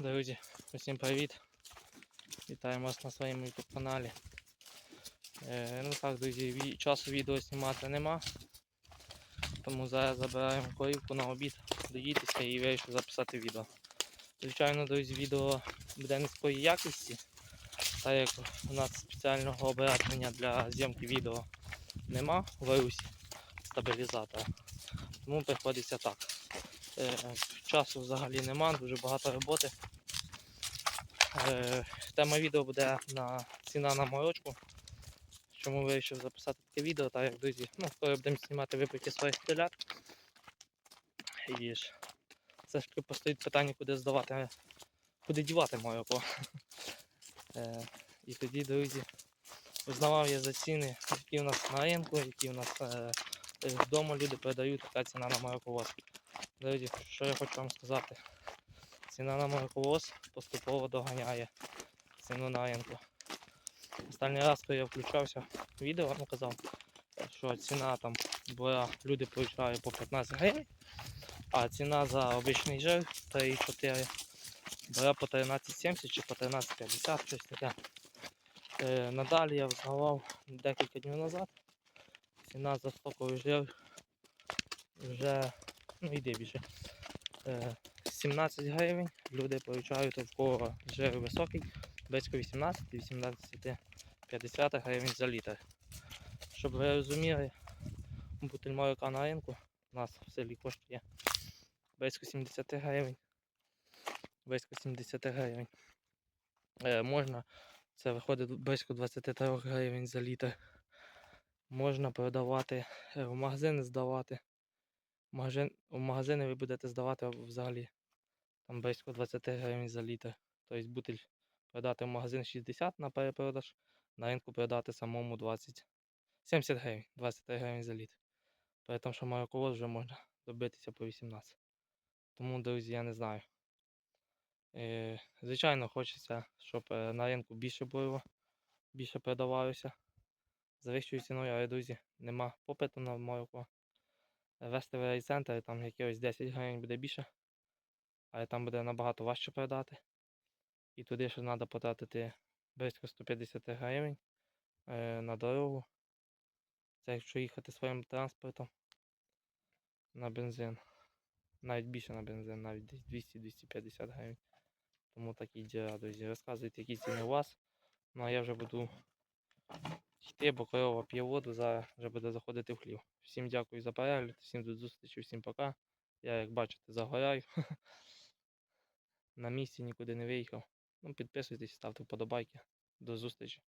Друзі, усім привіт! Вітаємо вас на своєму YouTube каналі. Е, ну так, друзі, часу відео знімати нема. Тому зараз забираємо корівку на обід, доїтися і вирішив записати відео. Звичайно, друзі, відео буде низької якості, так як у нас спеціального обладнання для зйомки відео нема в Русі стабілізатора. Тому приходиться так. Е, часу взагалі нема, дуже багато роботи. Е, тема відео буде на ціна на морочку. Чому вирішив записати таке відео, так як друзі, ну, коли будемо знімати випадки своїх телят. І ж все ж постоїть питання, куди здавати, куди дівати молоко. Е, і тоді, друзі, узнавав я за ціни, які у нас на ринку, які у нас вдома люди продають, така ціна на молоковоз. Друзі, що я хочу вам сказати. Ціна на молоковоз поступово доганяє ціну на ринку. Останній раз, коли я включався в відео, ну казав, що ціна там була, люди получали по 15 гривень, а ціна за обичний жир 3,4 була по 13,70 чи по 13,50, щось таке. Е, надалі я взнавав декілька днів назад. Ціна за стоковий жир вже ну йди більше. Е, 17 гривень. Люди получають в кого жир високий, близько 18-18 50 гривень за літр. Щоб ви розуміли, бутиль молока на ринку у нас в селі коштує близько 70 гривень. Близько 70 гривень. Е, можна, це виходить близько 23 гривень за літр. Можна продавати, е, в магазини здавати магазин, в магазини ви будете здавати взагалі там близько 20 гривень за літр. Тобто бутиль продати в магазин 60 на перепродаж, на ринку продати самому 20. 70 гривень, 23 гривень за літр. При тому, що молоковоз вже можна добитися по 18. Тому, друзі, я не знаю. Е, звичайно, хочеться, щоб е, на ринку більше було, більше продавалося. За вищою ціною, але, друзі, нема попиту на молоко вести в райцентр, там якихось 10 гривень буде більше, але там буде набагато важче продати. І туди ще треба потратити близько 150 гривень е, на дорогу. Це якщо їхати своїм транспортом на бензин. Навіть більше на бензин, навіть десь 200-250 гривень. Тому такі діла, друзі. Розказуйте, які ціни у вас. Ну а я вже буду йти, бо п'є воду, зараз вже буде заходити в хлів. Всім дякую за перегляд, всім до зустрічі, всім пока. Я, як бачите, загоряю. На місці нікуди не виїхав. Ну, підписуйтесь, ставте вподобайки. До зустрічі.